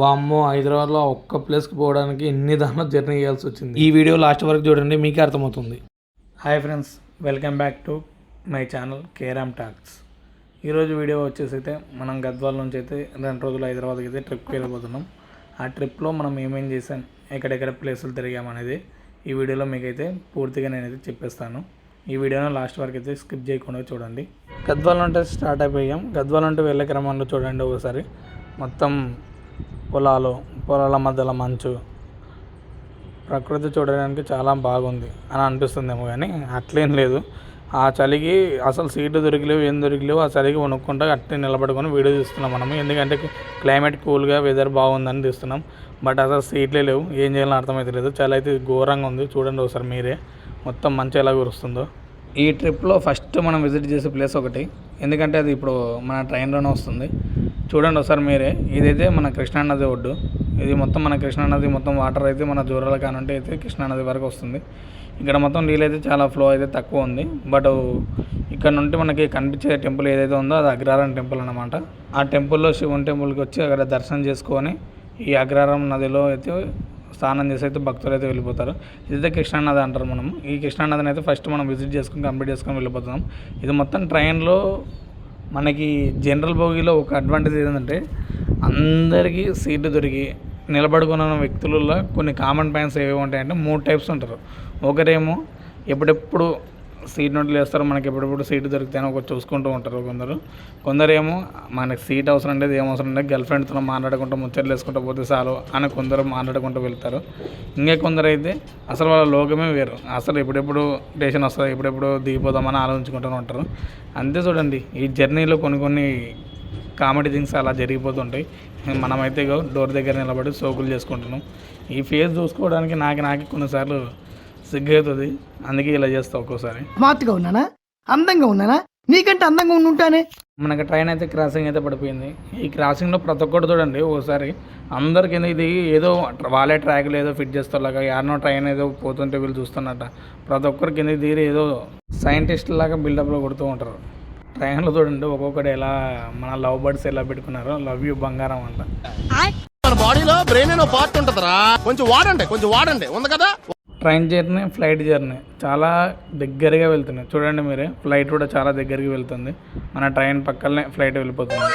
వామ్మో హైదరాబాద్లో ఒక్క ప్లేస్కి పోవడానికి ఎన్ని దాంట్లో జర్నీ చేయాల్సి వచ్చింది. ఈ వీడియో లాస్ట్ వరకు చూడండి మీకే అర్థమవుతుంది. Hi friends welcome back to my channel carrom talks. ఈరోజు వీడియో వచ్చేసి అయితే మనం గద్వాల నుంచి అయితే రెండు రోజులు హైదరాబాద్కి అయితే ట్రిప్కి వెళ్ళిపోతున్నాం ఆ ట్రిప్లో మనం ఏమేం చేసాం ఎక్కడెక్కడ ప్లేసులు తిరిగామనేది ఈ వీడియోలో మీకైతే పూర్తిగా నేనైతే చెప్పేస్తాను. ఈ వీడియోను లాస్ట్ వరకు అయితే స్కిప్ చేయకుండా చూడండి. గద్వాల నుండి స్టార్ట్ అయిపోయాం. గద్వాల నుండి వెళ్ళే క్రమంలో చూడండి ఒకసారి. మొత్తం పొలాలు పొలాల మధ్యలో మంచు. ప్రకృతి చూడడానికి చాలా బాగుంది అని అనిపిస్తుందేమో కానీ అట్లేం లేదు. ఆ చలికి అసలు సీటు దొరికలేవు ఏం దొరికలేవు ఆ చలికి వణుక్కుంటా అట్లే నిలబడుకొని వీడియో తీస్తున్నాం మనం ఎందుకంటే క్లైమేట్ కూల్గా వెదర్ బాగుందని తీస్తున్నాం. బట్ అసలు సీట్లే లేవు. ఏం చేయాలో అర్థమైతే లేదు. చలి అయితే ఘోరంగా ఉంది. చూడండి ఒకసారి మీరే. మొత్తం మంచి ఎలా కురుస్తుందో. ఈ ట్రిప్లో ఫస్ట్ మనం విజిట్ చేసే ప్లేస్ ఒకటి. ఎందుకంటే అది ఇప్పుడు మన ట్రైన్లోనే వస్తుంది. చూడండి ఒకసారి మీరే. ఇదైతే మన కృష్ణానది ఒడ్డు. ఇది మొత్తం మన కృష్ణానది మొత్తం వాటర్ అయితే మన జూరాల కానుంటే అయితే కృష్ణానది వరకు వస్తుంది. ఇక్కడ మొత్తం నీళ్ళు అయితే చాలా ఫ్లో అయితే తక్కువ ఉంది. బట్ ఇక్కడ నుండి మనకి కనిపించే టెంపుల్ ఏదైతే ఉందో అది అగ్రహారం టెంపుల్ అనమాట ఆ టెంపుల్లో శివుని టెంపుల్కి వచ్చి అక్కడ దర్శనం చేసుకొని ఈ అగ్రహారం నదిలో అయితే స్నానం చేసి అయితే భక్తులు అయితే వెళ్ళిపోతారు. ఇదైతే కృష్ణానది అంటారు మనం ఈ కృష్ణానదిని అయితే ఫస్ట్ మనం విజిట్ చేసుకుని కంప్లీట్ చేసుకొని వెళ్ళిపోతున్నాం. ఇది మొత్తం ట్రైన్లో మనకి జనరల్ బోగీలో ఒక అడ్వాంటేజ్ ఏంటంటే అందరికీ సీట్లు దొరికి నిలబడుకున్న వ్యక్తులలో కొన్ని కామన్ పాయింట్స్ ఏవి ఉంటాయంటే మూడు టైప్స్ ఉంటారు. ఒకరేమో ఎప్పుడెప్పుడు సీట్ నోట్లు వేస్తారు. మనకి ఎప్పుడెప్పుడు సీటు దొరికితేనే ఒక చూసుకుంటూ ఉంటారు కొందరు. కొందరేమో మనకి సీట్ అవసరం లేదు ఏం అవసరం లేదు గర్ల్ ఫ్రెండ్తో మాట్లాడుకుంటూ ముచ్చట్లు వేసుకుంటూ పోతే చాలు అని కొందరు మాట్లాడుకుంటూ వెళ్తారు. ఇంకా కొందరు అయితే అసలు వాళ్ళ లోకమే వేరు. అసలు ఎప్పుడెప్పుడు స్టేషన్ వస్తుంది ఎప్పుడెప్పుడు దిగిపోదామని ఆలోచించుకుంటూ ఉంటారు. అంతే చూడండి ఈ జర్నీలో కొన్ని కొన్ని కామెడీ థింగ్స్ అలా జరిగిపోతుంటాయి. మనమైతే డోర్ దగ్గర నిలబడి సోకులు చేసుకుంటున్నాం. ఈ ఫేస్ చూసుకోవడానికి నాకు నాకే కొన్నిసార్లు సిగ్గు అవుతుంది అందుకే ఇలా చేస్తా ఒక్కోసారి. స్మార్ట్గా ఉన్నానా? అందంగా ఉన్నానా? నీకంటే అందంగా ఉండి ఉంటానే. మనకి ట్రైన్ అయితే క్రాసింగ్ అయితే పడిపోయింది. ఈ క్రాసింగ్లో ప్రతి ఒక్కటి చూడండి ఒకసారి అందరికి ఇది ఏదో వాళ్ళే ట్రాక్లు ఏదో ఫిట్ చేస్తారులాగా యారనో ట్రైన్ ఏదో పోతుంటే వీళ్ళు చూస్తున్నట్ట. ప్రతి ఒక్కరికి కింద తీరి ఏదో సైంటిస్ట్ లాగా బిల్డప్లో కొడుతూ ఉంటారు. ట్రైన్లో చూడండి ఒక్కొక్కటి ఎలా మన లవ్ బర్డ్స్ ఎలా పెట్టుకున్నారో లవ్ యూ బంగారం అంట. మన బాడీలో బ్రెయిన్ పార్ట్ ఉంటదిరా. కొంచెం వాడండి కొంచెం వాడండి. ఉంది కదా? ట్రైన్ జర్నీ ఫ్లైట్ జర్నీ చాలా దగ్గరగా వెళ్తున్నాయి. చూడండి మీరే ఫ్లైట్ కూడా చాలా దగ్గరికి వెళ్తుంది. మన ట్రైన్ పక్కనే ఫ్లైట్ వెళ్ళిపోతుంది.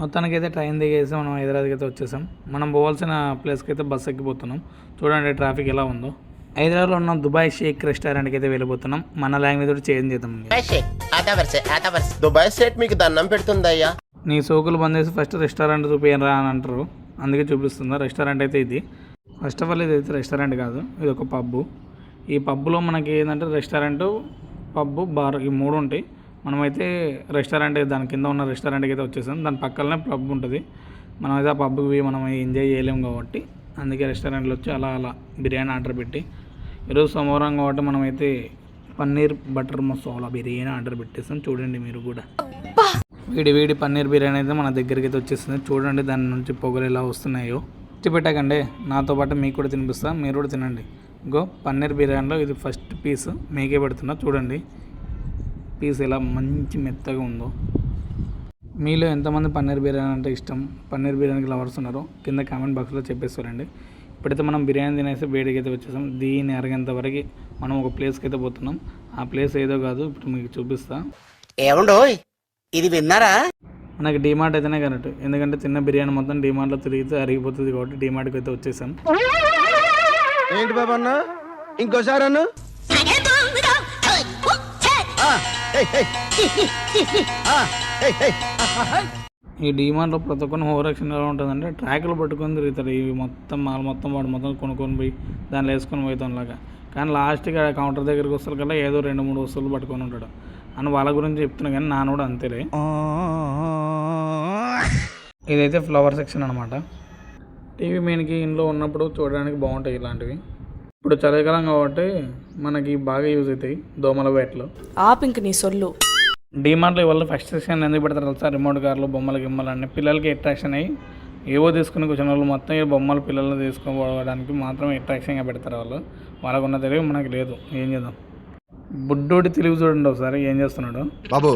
మొత్తానికి అయితే ట్రైన్ దిగేసి మనం హైదరాబాద్కి అయితే వచ్చేసాం. మనం పోవాల్సిన ప్లేస్కి అయితే బస్ ఎక్కిపోతున్నాం. చూడండి ట్రాఫిక్ ఎలా ఉందో. హైదరాబాద్లో ఉన్న దుబాయ్ షేక్ రెస్టారెంట్కి అయితే వెళ్ళిపోతున్నాం. మన లాంగ్వేజ్ కూడా చేంజ్ చేద్దాం దుబాయ్ స్టేట్ మీకు దండం పెడుతుందయ్యా. నీ సోకులు బంద్ చేసి ఫస్ట్ రెస్టారెంట్ చూపించరా అని అంటారు. అందుకే చూపిస్తుందా రెస్టారెంట్ అయితే ఇది. ఫస్ట్ ఆఫ్ ఆల్ ఇది అయితే రెస్టారెంట్ కాదు ఇది ఒక పబ్బు. ఈ పబ్బులో మనకి ఏంటంటే రెస్టారెంట్ పబ్బు బార్ ఈ మూడు ఉంటాయి. మనమైతే రెస్టారెంట్ దాని కింద ఉన్న రెస్టారెంట్కి అయితే వచ్చేసాం. దాని పక్కనే పబ్ ఉంటుంది. మనమైతే ఆ పబ్కి మనం ఎంజాయ్ చేయలేము కాబట్టి అందుకే రెస్టారెంట్లో వచ్చి అలా అలా బిర్యానీ ఆర్డర్ పెట్టి ఈరోజు సోమవారం కాబట్టి మనమైతే పన్నీర్ బటర్ మసాలా బిర్యానీ ఆర్డర్ పెట్టేసాం. చూడండి మీరు కూడా. వేడి వేడి పన్నీర్ బిర్యానీ అయితే మన దగ్గరికి అయితే వచ్చేస్తుంది చూడండి దాని నుంచి పొగలు ఎలా వస్తున్నాయో. ఇచ్చి పెట్టకండి. నాతో పాటు మీకు కూడా తినిపిస్తా మీరు కూడా తినండి. గో పన్నీర్ బిర్యానీలో ఇది ఫస్ట్ పీస్. మీకే పెడుతున్నా చూడండి. పీస్ ఎలా మంచి మెత్తగా ఉందో. మీలో ఎంతమంది పన్నీర్ బిర్యానీ అంటే ఇష్టం? పన్నీర్ బిర్యానీకి లవర్స్ ఉన్నారో కింద కామెంట్ బాక్స్లో చెప్పేస్తారండి. ఇప్పుడైతే మనం బిర్యానీ తినేసి వేడికి అయితే వచ్చేసాం. దీన్ని అరగంత వరకు మనం ఒక ప్లేస్కి అయితే పోతున్నాం. ఆ ప్లేస్ ఏదో కాదు ఇప్పుడు మీకు చూపిస్తా. ఏమండోయ్? ఇది విన్నారా? మనకి డిమార్ట్ అయితేనే కరెక్ట్. ఎందుకంటే తిన్న బిర్యానీ మొత్తం డిమార్ట్లో తిరిగితే అరిగిపోతుంది కాబట్టి డిమార్ట్కి అయితే వచ్చేసాం ఏంటి బాబా అన్న? ఇంకోసారి అన్న? ఈ డిమార్ట్లో ప్రతి ఒక్కరిని ఓవరాక్షన్ ఎలా ఉంటుందంటే ట్రాక్లు పట్టుకొని తిరుగుతారు. ఇవి మొత్తం మాల్ మొత్తం వాడు మొత్తం కొనుక్కొని పోయి దాంట్లో వేసుకొని పోతాం లాగా కానీ లాస్ట్కి ఆ కౌంటర్ దగ్గరికి వస్తారు కల్లా ఏదో రెండు మూడు వస్తువులు పట్టుకొని ఉంటాడు. అని వాళ్ళ గురించి చెప్తున్నా కానీ నాన్న కూడా అంతేలే. ఇదైతే ఫ్లవర్ సెక్షన్ అనమాట టీవీ మెయిన్కి ఇంట్లో ఉన్నప్పుడు చూడడానికి బాగుంటాయి ఇలాంటివి. ఇప్పుడు చలికాలం కాబట్టి మనకి బాగా యూజ్ అవుతాయి దోమల వేటలు ఆపింక నీ సొల్లు. డిమార్ట్లో ఇవాళ ఫస్ట్ సెక్షన్ ఎందుకు పెడతారు తెలుసా? రిమోట్ కార్లు బొమ్మలు గిమ్మలు అన్నీ. పిల్లలకి అట్రాక్షన్ అయ్యి ఏవో తీసుకుని కూర్చున్న వాళ్ళు మొత్తం ఈ బొమ్మలు పిల్లలు తీసుకోవడానికి మాత్రం అట్రాక్షన్గా పెడతారు వాళ్ళు. వాళ్ళకున్న తెలివి మనకి లేదు. ఏం చేద్దాం? బుడ్డోడి తెలివి చూడండి ఒకసారి ఏం చేస్తున్నాడు? బాబు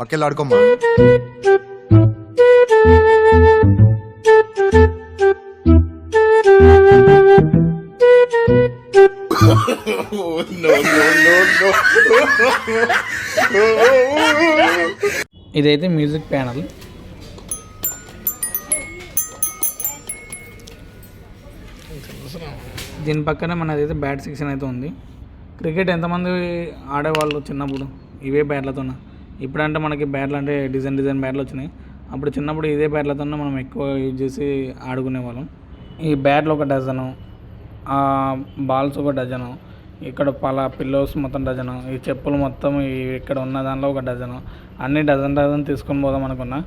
పక్కెళ్ళాడుకోమ్మా ఇదైతే మ్యూజిక్ ప్యానల్. దీని పక్కన మనదైతే బ్యాట్ సెక్షన్ అయితే ఉంది. క్రికెట్ ఎంతమంది ఆడేవాళ్ళు చిన్నప్పుడు? ఇవే బ్యాట్లతో ఇప్పుడంటే మనకి బ్యాట్లు అంటే డిజైన్ డిజైన్ బ్యాట్లు వచ్చినాయి. అప్పుడు చిన్నప్పుడు ఇదే బ్యాట్లతో మనం ఎక్కువ యూజ్ చేసి ఆడుకునే వాళ్ళం ఈ బ్యాట్లు ఒక డజను ఆ బాల్స్ ఒక డజను ఇక్కడ పలా పిల్లోస్ మొత్తం డజను ఈ చెప్పులు మొత్తం ఇక్కడ ఉన్న దానిలో ఒక డజను అన్ని డజన్ డజన్ తీసుకొని పోదాం అనుకున్నా.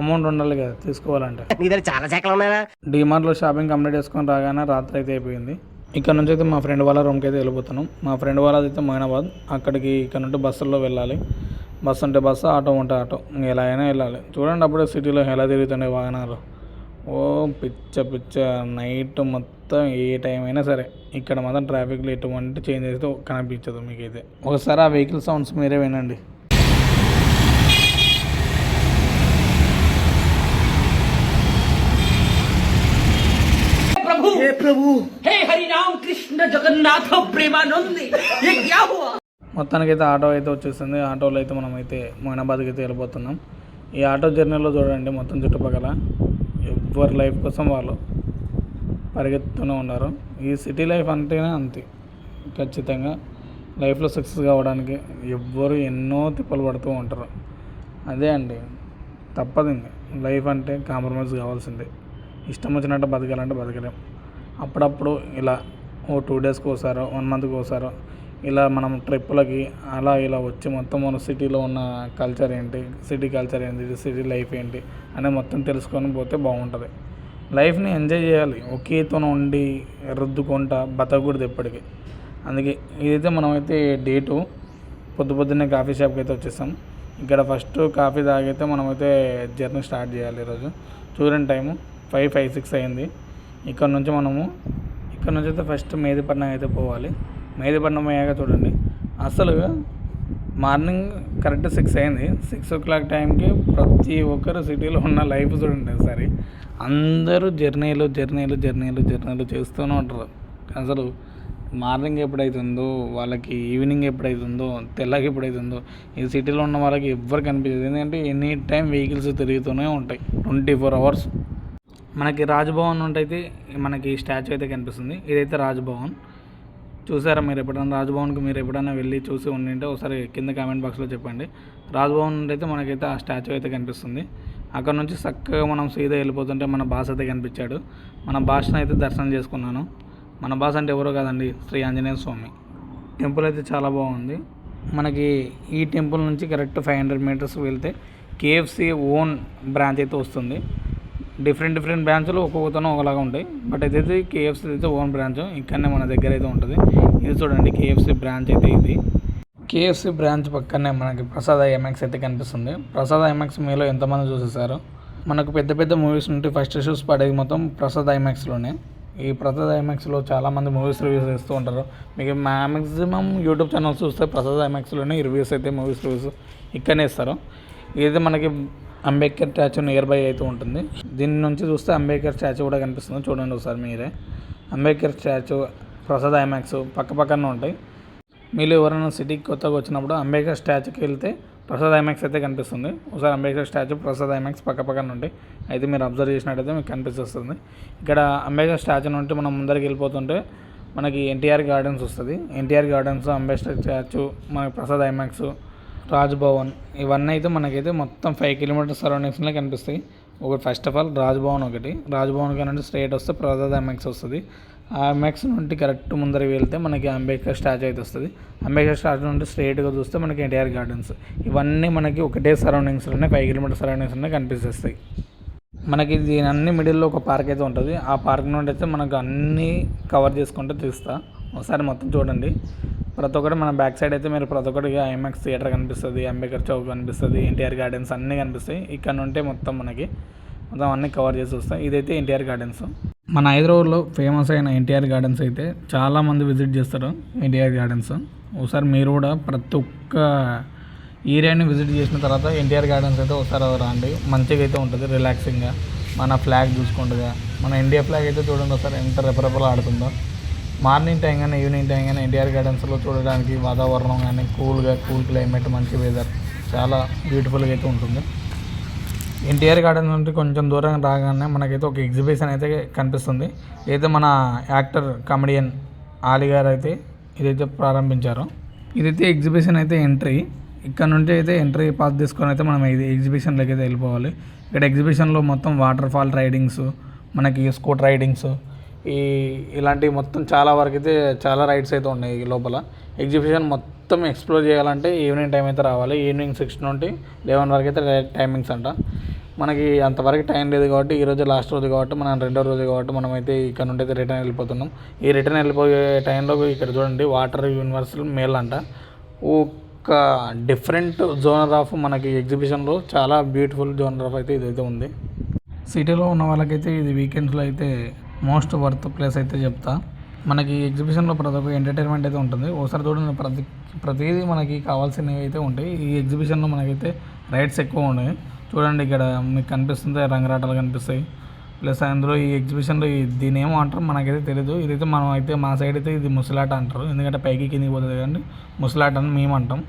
అమౌంట్ ఉండాలి కదా తీసుకోవాలంటే. చాలా ఉన్నాయా డిమార్ట్లో షాపింగ్ కంప్లీట్ చేసుకొని రాగానే రాత్రి అయితే అయిపోయింది. ఇక్కడ నుంచి అయితే మా ఫ్రెండ్ వాళ్ళ రూమ్కి అయితే వెళ్ళిపోతున్నాం. మా ఫ్రెండ్ వాళ్ళది అయితే మైనాబాద్ అక్కడికి ఇక్కడ నుండి బస్సుల్లో వెళ్ళాలి. బస్సు ఉంటే బస్సు ఆటో ఉంటే ఆటో. ఎలా అయినా వెళ్ళాలి. చూడండి అప్పుడే సిటీలో ఎలా తిరుగుతున్నాయి వాహనాలు. ఓ పిచ్చ పిచ్చ నైట్ మొత్తం ఏ టైం అయినా సరే. ఇక్కడ మాత్రం ట్రాఫిక్లో ఎటువంటి చేంజ్ అయితే కనిపించదు మీకైతే. ఒకసారి ఆ వెహికల్ సౌండ్స్ మీరే వినండి. हे हरि राम कृष्ण जगन्नाथ प्रेमानंद ये क्या हुआ మొత్తానికి అయితే ఆటో అయితే వచ్చేసింది ఆటోలో అయితే మనం అయితే మొయినాబాద్కి అయితే వెళ్ళిపోతున్నాం ఈ ఆటో జర్నీలో చూడండి మొత్తం చుట్టుపక్కల ఎవరి లైఫ్ కోసం వాళ్ళు పరిగెత్తుతూనే ఉన్నారు ఈ సిటీ లైఫ్ అంటేనే అంతే ఖచ్చితంగా లైఫ్లో సక్సెస్ కావడానికి ఎవ్వరు ఎన్నో తిప్పలు పడుతూ ఉంటారు అదే అండి తప్పదు ఇంక లైఫ్ అంటే కాంప్రమైజ్ కావాల్సిందే ఇష్టం వచ్చినట్టు బతకాలంటే బతకలేం అప్పుడప్పుడు ఇలా ఓ టూ డేస్కి ఒకసారో వన్ మంత్కి ఒకసారో ఇలా మనం ట్రిప్పులకి అలా ఇలా వచ్చి మొత్తం మన సిటీలో ఉన్న కల్చర్ ఏంటి సిటీ కల్చర్ ఏంటి సిటీ లైఫ్ ఏంటి అనేది మొత్తం తెలుసుకొని పోతే బాగుంటుంది. లైఫ్ని ఎంజాయ్ చేయాలి. ఒకేతో ఉండి రుద్దుకుంటా బతకూడదు ఎప్పటికీ. అందుకే ఇదైతే మనమైతే డే టూ. పొద్దు పొద్దున్నే కాఫీ షాప్కి అయితే వచ్చేసాం. ఇక్కడ ఫస్ట్ కాఫీ తాగైతే మనమైతే జర్నీ స్టార్ట్ చేయాలి ఈరోజు. చూడండి టైము. ఫైవ్ ఫైవ్ సిక్స్ అయింది. ఇక్కడ నుంచి మనము ఇక్కడ నుంచి అయితే ఫస్ట్ మేదిపట్నం అయితే పోవాలి. మేదిపట్నం అయ్యాక చూడండి. అసలు మార్నింగ్ కరెక్ట్ సిక్స్ అయింది. సిక్స్ ఓ క్లాక్ టైంకి ప్రతి ఒక్కరు సిటీలో ఉన్న లైఫ్ చూడండి ఒకసారి. అందరూ జర్నీలు జర్నీలు జర్నీలు జర్నీలు చేస్తూనే ఉంటారు. అసలు మార్నింగ్ ఎప్పుడైతుందో వాళ్ళకి ఈవినింగ్ ఎప్పుడైతుందో తెల్లకి ఎప్పుడైతుందో ఈ సిటీలో ఉన్న వాళ్ళకి ఎవ్వరు కనిపించదు. ఎందుకంటే ఎనీ టైం వెహికల్స్ తిరుగుతూనే ఉంటాయి. ట్వంటీ ఫోర్ అవర్స్ మనకి రాజ్భవన్ ఉంటైతే మనకి స్టాచ్యూ అయితే కనిపిస్తుంది. ఇదైతే రాజ్భవన్. చూసారా మీరు ఎప్పుడైనా రాజ్భవన్కి మీరు ఎప్పుడైనా వెళ్ళి చూసి ఉండింటే ఒకసారి కింద కామెంట్ బాక్స్లో చెప్పండి. రాజ్భవన్ నుండి అయితే మనకైతే ఆ స్టాచ్యూ అయితే కనిపిస్తుంది. అక్కడ నుంచి చక్కగా మనం సీదా వెళ్ళిపోతుంటే మన బాస్ అయితే కనిపించాడు. మన బాస్ని అయితే దర్శనం చేసుకున్నాను. మన బాస్ అంటే ఎవరో కాదండి శ్రీ ఆంజనేయ స్వామి. టెంపుల్ అయితే చాలా బాగుంది. మనకి ఈ టెంపుల్ నుంచి కరెక్ట్ ఫైవ్ హండ్రెడ్ మీటర్స్ వెళ్తే కేఎఫ్సి ఓన్ బ్రాంచ్ అయితే వస్తుంది. డిఫరెంట్ డిఫరెంట్ బ్రాంచ్లు ఒక్కొక్కతోనూ ఒకలాగా ఉంటాయి. బట్ అయితే కేఎఫ్సి అయితే ఓన్ బ్రాంచ్. ఇక్కడనే మన దగ్గర అయితే ఉంటుంది. ఇది చూడండి కేఎఫ్సి బ్రాంచ్ అయితే ఇది. కేఎఫ్సి బ్రాంచ్ పక్కనే మనకి ప్రసాద్ ఐఎంఎక్స్ అయితే కనిపిస్తుంది. ప్రసాద్ ఐఎంఎక్స్ మీలో ఎంతమంది చూసేసారు మనకు పెద్ద పెద్ద మూవీస్ నుండి ఫస్ట్ షోస్ పడేది మొత్తం ప్రసాద్ ఐమాక్స్లోనే ఈ ప్రసాద్ ఐమాక్స్లో చాలామంది మూవీస్ రివ్యూస్ చేస్తూ ఉంటారు. మీకు మ్యాక్సిమం యూట్యూబ్ ఛానల్స్ చూస్తే ప్రసాద్ ఐమాక్స్లోనే రివ్యూస్ అయితే మూవీస్ రివ్యూస్ ఇక్కడనే ఇస్తారు. ఇదైతే మనకి అంబేద్కర్ స్టాచ్యూ నియర్ బై అయితే ఉంటుంది. దీని నుంచి చూస్తే అంబేద్కర్ స్టాచ్యూ కూడా కనిపిస్తుంది. చూడండి ఒకసారి మీరే. అంబేద్కర్ స్టాచ్యూ ప్రసాద్ ఐమాక్స్ పక్క పక్కన ఉంటాయి. మీరు ఎవరైనా సిటీకి కొత్తగా వచ్చినప్పుడు అంబేద్కర్ స్టాచ్యూకి వెళ్తే ప్రసాద్ ఐమాక్స్ అయితే కనిపిస్తుంది. ఒకసారి అంబేద్కర్ స్టాచ్యూ ప్రసాద్ ఐమాక్స్ పక్క పక్కన ఉంటాయి. అయితే మీరు అబ్జర్వ్ చేసినట్టయితే మీకు కనిపిస్తుంది. ఇక్కడ అంబేద్కర్ స్టాచ్యూ నుండి మనం ముందరికి వెళ్ళిపోతుంటే మనకి ఎన్టీఆర్ గార్డెన్స్ వస్తుంది. ఎన్టీఆర్ గార్డెన్స్ అంబేద్కర్ స్టాచ్యూ మనకి ప్రసాద్ ఐమాక్స్ రాజ్ భవన్ ఇవన్నీ అయితే మనకైతే మొత్తం ఫైవ్ కిలోమీటర్స్ సరౌండింగ్స్లో కనిపిస్తాయి. ఒకటి ఫస్ట్ ఆఫ్ ఆల్ రాజ్భవన్ ఒకటి. రాజ్భవన్ కానీ స్ట్రైట్ వస్తే ప్రసాద్ ఎంఎక్స్ వస్తుంది. ఆ ఎంఎక్స్ నుండి కరెక్ట్ ముందరికి వెళ్తే మనకి అంబేద్కర్ స్టాచ్యూ అయితే వస్తుంది. అంబేద్కర్ స్టాచ్యూ నుండి స్ట్రైట్గా చూస్తే మనకి ఎన్టీఆర్ గార్డెన్స్ ఇవన్నీ మనకి ఒకటే సరౌండింగ్స్లోనే ఫైవ్ కిలోమీటర్ సరౌండింగ్స్లోనే కనిపిస్తాయి. మనకి దీని అన్ని మిడిల్లో ఒక పార్క్ అయితే ఉంటుంది. ఆ పార్క్ నుండి అయితే మనకు అన్నీ కవర్ చేసుకుంటే తీస్తా. ఒకసారి మొత్తం చూడండి. ప్రతి ఒక్కటి మన బ్యాక్ సైడ్ అయితే మీరు ప్రతి ఒక్కటి ఐమాక్స్ థియేటర్ కనిపిస్తుంది అంబేద్కర్ చౌక్ కనిపిస్తుంది ఎన్టీఆర్ గార్డెన్స్ అన్నీ కనిపిస్తాయి. ఇక్కడ నుంటే మొత్తం మనకి మొత్తం అన్నీ కవర్ చేసి వస్తాయి. ఇదైతే ఎన్టీఆర్ గార్డెన్స్. మన హైదరాబాద్లో ఫేమస్ అయిన ఎన్టీఆర్ గార్డెన్స్ అయితే చాలామంది విజిట్ చేస్తారు ఎన్టీఆర్ గార్డెన్స్. ఒకసారి మీరు కూడా ప్రతి ఒక్క ఏరియాని విజిట్ చేసిన తర్వాత ఎన్టీఆర్ గార్డెన్స్ అయితే ఒకసారి రండి. మంచిగా అయితే ఉంటుంది రిలాక్సింగ్గా మన ఫ్లాగ్ చూసుకుంటుగా. మన ఇండియా ఫ్లాగ్ అయితే చూడండి ఒకసారి ఎంత రెపరెపలు ఆడుతుందో. మార్నింగ్ టైం కానీ ఈవినింగ్ టైం కానీ ఎన్టీఆర్ గార్డెన్స్లో చూడడానికి వాతావరణం కానీ కూల్గా కూల్ క్లైమేట్ మంచి వెదర్ చాలా బ్యూటిఫుల్గా అయితే ఉంటుంది. ఎన్టీఆర్ గార్డెన్ నుండి కొంచెం దూరం రాగానే మనకైతే ఒక ఎగ్జిబిషన్ అయితే కనిపిస్తుంది. అయితే మన యాక్టర్ కమెడియన్ ఆలి గారు అయితే ఇదైతే ప్రారంభించారు. ఇదైతే ఎగ్జిబిషన్ అయితే ఎంట్రీ ఇక్కడ నుండి అయితే ఎంట్రీ పాస్ తీసుకొని అయితే మనం ఇది ఎగ్జిబిషన్లోకి అయితే వెళ్ళిపోవాలి. ఇక్కడ ఎగ్జిబిషన్లో మొత్తం వాటర్ ఫాల్ రైడింగ్స్ మనకి స్కూట్ రైడింగ్స్ ఈ ఇలాంటివి మొత్తం చాలా వరకు అయితే చాలా రైడ్స్ అయితే ఉన్నాయి ఈ లోపల. ఎగ్జిబిషన్ మొత్తం ఎక్స్ప్లోర్ చేయాలంటే ఈవినింగ్ టైం అయితే రావాలి. ఈవినింగ్ సిక్స్ నుండి లెవెన్ వరకు అయితే టైమింగ్స్ అంట. మనకి అంతవరకు టైం లేదు కాబట్టి ఈ రోజు లాస్ట్ రోజు కాబట్టి మనం రెండో రోజు కాబట్టి మనం అయితే ఇక్కడ నుండి అయితే రిటర్న్ వెళ్ళిపోతున్నాం. ఈ రిటర్న్ వెళ్ళిపోయే టైంలో ఇక్కడ చూడండి వాటర్ యూనివర్సల్ మేల్ అంట. ఒక డిఫరెంట్ జోనర్ ఆఫ్ మనకి ఎగ్జిబిషన్లో చాలా బ్యూటిఫుల్ జోనర్ ఆఫ్ అయితే ఇదైతే ఉంది. సిటీలో ఉన్న వాళ్ళకైతే ఇది వీకెండ్స్లో అయితే మోస్ట్ వర్త్ ప్లేస్ అయితే చెప్తా. మనకి ఎగ్జిబిషన్లో ప్రతి ఒక్క ఎంటర్టైన్మెంట్ అయితే ఉంటుంది. ఒకసారి చూడండి ప్రతి ప్రతిదీ మనకి కావాల్సినవి అయితే ఉంటాయి. ఈ ఎగ్జిబిషన్లో మనకైతే రైడ్స్ ఎక్కువ ఉన్నాయి. చూడండి ఇక్కడ మీకు కనిపిస్తుంది రంగరాటాలు కనిపిస్తాయి. ప్లస్ అందులో ఈ ఎగ్జిబిషన్లో దీని ఏమో అంటారు మనకైతే తెలియదు ఇదైతే మనం అయితే మా సైడ్ అయితే ఇది ముసలాట అంటారు. ఎందుకంటే పైకి కిందికి పోతుంది కానీ ముసలాట అని మేము అంటాం.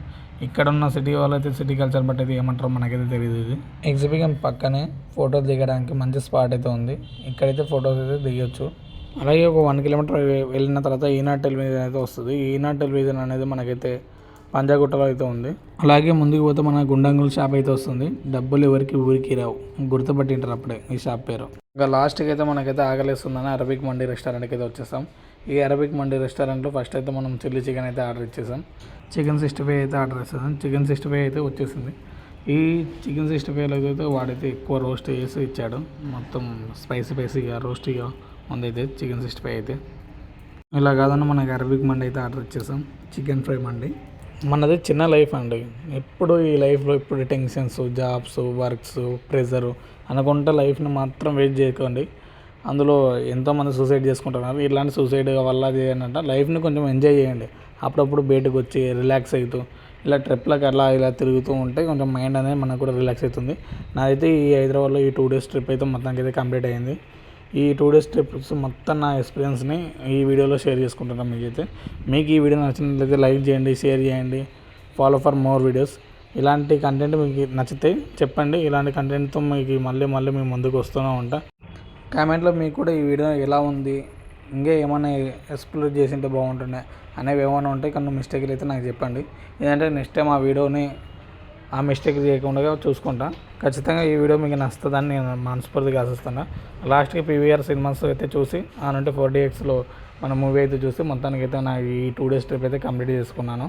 ఇక్కడ ఉన్న సిటీ వాళ్ళు అయితే సిటీ కల్చర్ బట్టి అయితే ఏమంటారో మనకైతే తెలియదు ఇది. ఎగ్జిబిషన్ పక్కనే ఫోటో దిగడానికి మంచి స్పాట్ అయితే ఉంది. ఇక్కడైతే ఫొటోస్ అయితే దిగొచ్చు. అలాగే ఒక వన్ కిలోమీటర్ వెళ్ళిన తర్వాత ఈనాడు టెలివిజన్ అయితే వస్తుంది. ఈనాడు టెలివిజన్ అనేది మనకైతే పంజాగుట్టలో అయితే ఉంది. అలాగే ముందుకు పోతే మన గుండంగుల షాప్ అయితే వస్తుంది. డబ్బులు ఎవరికి ఊరికి రావు. గుర్తుపట్టింటారు అప్పుడే ఈ షాప్ పేరు. ఇంకా లాస్ట్కి అయితే మనకైతే ఆకలిస్తుందని అరబిక్ మండీ రెస్టారెంట్కి అయితే వచ్చేస్తాం ఈ అరబిక్ మండి రెస్టారెంట్లో ఫస్ట్ అయితే మనం చిల్లీ చికెన్ అయితే ఆర్డర్ ఇచ్చేసాం. చికెన్ సిక్స్టీ ఫైవ్ అయితే ఆర్డర్ ఇచ్చేసాం. చికెన్ సిక్స్టీ ఫైవ్ అయితే వచ్చేసింది. ఈ చికెన్ సిక్స్టీ ఫైవ్లో అయితే వాడైతే ఎక్కువ రోస్ట్ చేసి ఇచ్చాడు. మొత్తం స్పైసీ స్పైసీగా రోస్టీగా ఉందైతే చికెన్ సిక్స్టీ ఫైవ్ అయితే. ఇలా కాదన్న మనకి అరబిక్ మండి అయితే ఆర్డర్ ఇచ్చేసాం. Chicken fry mandi. మనది చిన్న లైఫ్ అండి. ఎప్పుడు ఈ లైఫ్లో ఇప్పుడు టెన్షన్స్ జాబ్స్ వర్క్స్ ప్రెజరు అనుకుంటే లైఫ్ని మాత్రం వెయిట్ చేయకండి. అందులో ఎంతోమంది సూసైడ్ చేసుకుంటున్నారు ఇలాంటి సూసైడ్ వల్ల అది ఏంటంటే లైఫ్ని కొంచెం ఎంజాయ్ చేయండి. అప్పుడప్పుడు బయటకు వచ్చి రిలాక్స్ అవుతూ ఇలా ట్రిప్లకు అలా ఇలా తిరుగుతూ ఉంటే కొంచెం మైండ్ అనేది మనకు కూడా రిలాక్స్ అవుతుంది. నాదైతే ఈ హైదరాబాద్లో ఈ టూ డేస్ ట్రిప్ అయితే మొత్తానికి అయితే కంప్లీట్ అయింది. ఈ టూ డేస్ ట్రిప్స్ మొత్తం నా ఎక్స్పీరియన్స్ని ఈ వీడియోలో షేర్ చేసుకుంటున్నాను మీకైతే. మీకు ఈ వీడియో నచ్చినట్లయితే లైక్ చేయండి షేర్ చేయండి ఫాలో ఫర్ మోర్ వీడియోస్ ఇలాంటి కంటెంట్ మీకు నచ్చితే చెప్పండి. ఇలాంటి కంటెంట్తో మీకు మళ్ళీ మళ్ళీ మేము ముందుకు వస్తూనే ఉంటా. కామెంట్లో మీకు కూడా ఈ వీడియో ఎలా ఉంది? ఇంకా ఏమైనా ఎక్స్ప్లోర్ చేసి ఉంటే బాగుంటుండే అనేవి ఏమైనా ఉంటే కొన్ని మిస్టేక్లు అయితే నాకు చెప్పండి. ఏంటంటే నెక్స్ట్ టైం ఆ వీడియోని ఆ మిస్టేక్ చేయకుండా చూసుకుంటా. ఖచ్చితంగా ఈ వీడియో మీకు నచ్చుతుందని నేను మనస్ఫూర్తిగా ఆశిస్తున్నా. లాస్ట్కి పీవీఆర్ సినిమాస్ అయితే చూసి ఆ నుండి ఫోర్ డిఎక్స్లో మన మూవీ అయితే చూసి మొత్తానికి అయితే నా ఈ టూ డేస్ ట్రిప్ అయితే కంప్లీట్ చేసుకున్నాను.